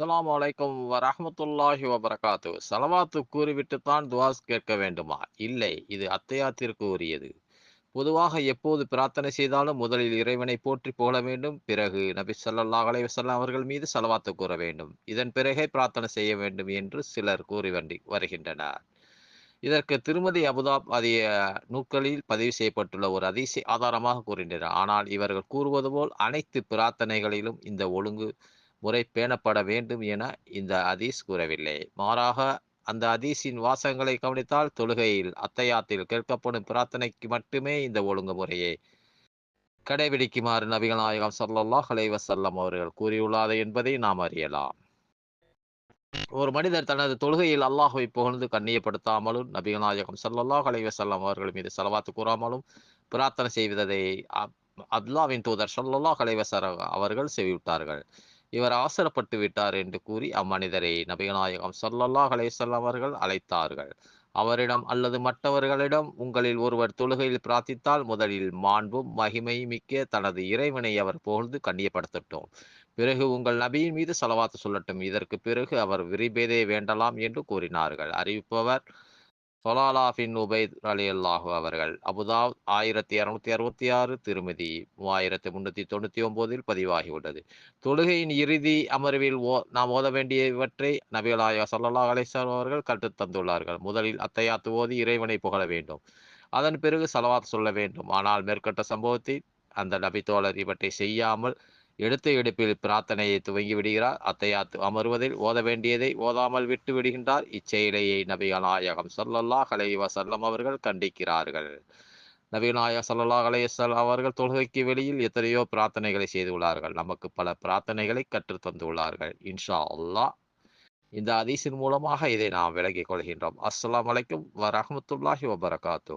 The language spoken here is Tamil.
அஸ்லாம் வலைக்கம் வரமத்துல்லாஹி வபரகாத்து சலவாத்து கூறிவிட்டுத்தான் துவாஸ் கேட்க வேண்டுமா? இல்லை இது அத்தையாத்திற்கு உரியது. பொதுவாக எப்போது பிரார்த்தனை செய்தாலும் முதலில் இறைவனை போற்றி புகழ வேண்டும். பிறகு நபி சல்லாஹ் அலைஹி அவர்கள் மீது செலவாத்து கூற வேண்டும். இதன் பிறகே பிரார்த்தனை செய்ய வேண்டும் என்று சிலர் கூறி வண்டி வருகின்றனர். இதற்கு திருமதி அபுதாப் அதிய நூக்களில் பதிவு செய்யப்பட்டுள்ள ஒரு அதிசய ஆதாரமாக கூறுகின்றனர். ஆனால் இவர்கள் கூறுவது போல் அனைத்து பிரார்த்தனைகளிலும் இந்த ஒழுங்கு முறை பேணப்பட வேண்டும் என இந்த அதீஸ் கூறவில்லை. மாறாக அந்த அதீஸின் வாசகங்களை கவனித்தால் தொழுகையில் அத்தையாத்தில் கேட்கப்படும் பிரார்த்தனைக்கு மட்டுமே இந்த ஒழுங்குமுறையை. கடைபிடிக்குமாறு நபிகள் நாயகம் சல்லல்லா ஹலைவசல்லம் அவர்கள் கூறியுள்ளார் என்பதை நாம் அறியலாம். ஒரு மனிதர் தனது தொழுகையில் அல்லாஹுவை புகழ்ந்து கண்ணியப்படுத்தாமலும் நபிகள் நாயகம் ஸல்லல்லாஹு அலைஹி அவர்கள் மீது செலவாத்து கூறாமலும் பிரார்த்தனை செய்வதை அல்லாவின் தூதர் ஸல்லல்லாஹு அலைஹி அவர்கள் செவிவிட்டார்கள் இவர் அவசரப்பட்டு விட்டார் என்று கூறி அம்மனிதரை நபிகநாயகம் சொல்லல்லாஹ் அலைஹி அவர்கள் அழைத்தார்கள். அவரிடம் அல்லது மற்றவர்களிடம் உங்களில் ஒருவர் தொழுகையில் பிரார்த்தித்தால் முதலில் மாண்பும் மகிமை மிக்க தனது இறைவனை அவர் புகழ்ந்து கண்ணியப்படுத்தட்டும். பிறகு உங்கள் நபியின் மீது செலவாத்து சொல்லட்டும். இதற்கு பிறகு அவர் விரிபேதே வேண்டலாம் என்று கூறினார்கள். அறிவிப்பவர் சொலாலா பின் உபைத் அலி அல்லாஹு அவர்கள். அபுதாப் ஆயிரத்தி இரநூத்தி அறுபத்தி ஆறு திருமதி மூவாயிரத்தி முன்னூத்தி தொண்ணூத்தி ஒன்பதில் பதிவாகியுள்ளது. தொழுகையின் இறுதி அமர்வில் ஓ நாம் ஓத வேண்டியவற்றை நபிகளாயா சல்லா அலிஸ்லாம் அவர்கள் கற்றுத் தந்துள்ளார்கள். முதலில் அத்தையாத்து ஓதி இறைவனை புகழ வேண்டும். அதன் பிறகு சலவாத் சொல்ல வேண்டும். ஆனால் மேற்கட்ட சம்பவத்தில் அந்த நபி தோழர் இவற்றை செய்யாமல் எடுத்த எடுப்பில் பிரார்த்தனையை துவங்கி விடுகிறார். அத்தையாத்து அமர்வதில் ஓத வேண்டியதை ஓதாமல் விட்டு விடுகின்றார். இச்செயலையை நபிகநாயகம் சல்லல்லாஹ் அலைஹி செல்லம் அவர்கள் கண்டிக்கிறார்கள். நபிநாயக சல்லல்லாஹ் அலைஹி அவர்கள் தொழுகைக்கு வெளியில் எத்தனையோ பிரார்த்தனைகளை செய்துள்ளார்கள் நமக்கு பல பிரார்த்தனைகளை கற்றுத் தந்துள்ளார்கள் இன்ஷா அல்லாஹ். இந்த அதிசின் மூலமாக இதை நாம் விலகிக் கொள்கின்றோம். அஸ்லாம் வலைக்கும் வரஹமத்துல்லாஹி வபரகாத்து